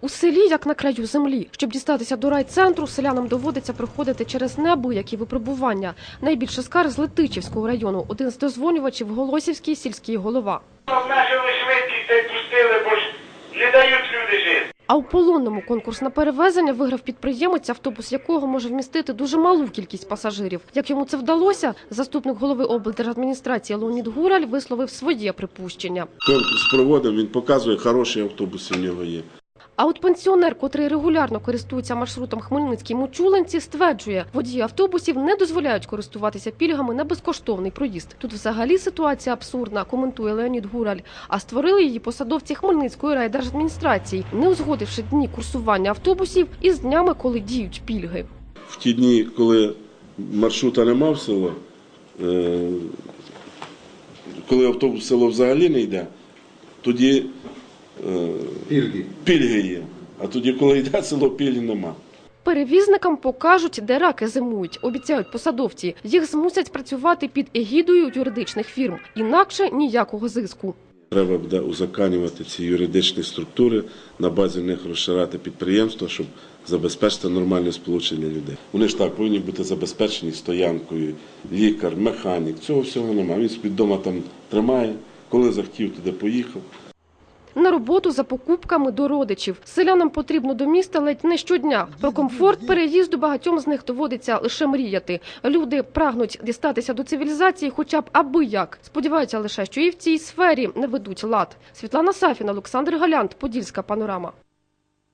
У селі, як на краю землі, щоб дістатися до райцентру, селянам доводиться проходити через неабиякі випробування. Найбільше скарг з Летичівського району. Один з дозвонювачів Голосівський сільський голова. Обмежили швидкість та й пустили, бо ж не дають люди жити. А у полонному конкурс на перевезення виграв підприємець, автобус якого може вмістити дуже малу кількість пасажирів. Як йому це вдалося, заступник голови облдержадміністрації Леонід Гураль висловив своє припущення. Конкурс проводив, він показує, хороші автобуси в нього є. А от пенсіонер, котрий регулярно користується маршрутом Хмельницький Мочуленці, стверджує, водії автобусів не дозволяють користуватися пільгами на безкоштовний проїзд. Тут взагалі ситуація абсурдна, коментує Леонід Гураль. А створили її посадовці Хмельницької райдержадміністрації, не узгодивши дні курсування автобусів із днями, коли діють пільги. В ті дні, коли маршрута нема в село, е, коли автобус в село взагалі не йде, тоді Пільги. пільги є. А тоді, коли йде село, пільги нема. Перевізникам покажуть, де раки зимують, обіцяють посадовці. Їх змусять працювати під егідою юридичних фірм, інакше ніякого зиску. Треба буде узаконювати ці юридичні структури, на базі них розширяти підприємства, щоб забезпечити нормальне сполучення людей. Вони ж так повинні бути забезпечені стоянкою, лікар, механік. Цього всього немає. Він з-під дома там тримає, коли захотів, туди поїхав. На роботу за покупками до родичів. Селянам потрібно до міста ледь не щодня. Про комфорт переїзду багатьом з них доводиться лише мріяти. Люди прагнуть дістатися до цивілізації, хоча б аби як. Сподіваються лише, що і в цій сфері не ведуть лад. Світлана Сафіна, Олександр Галянт, Подільська панорама.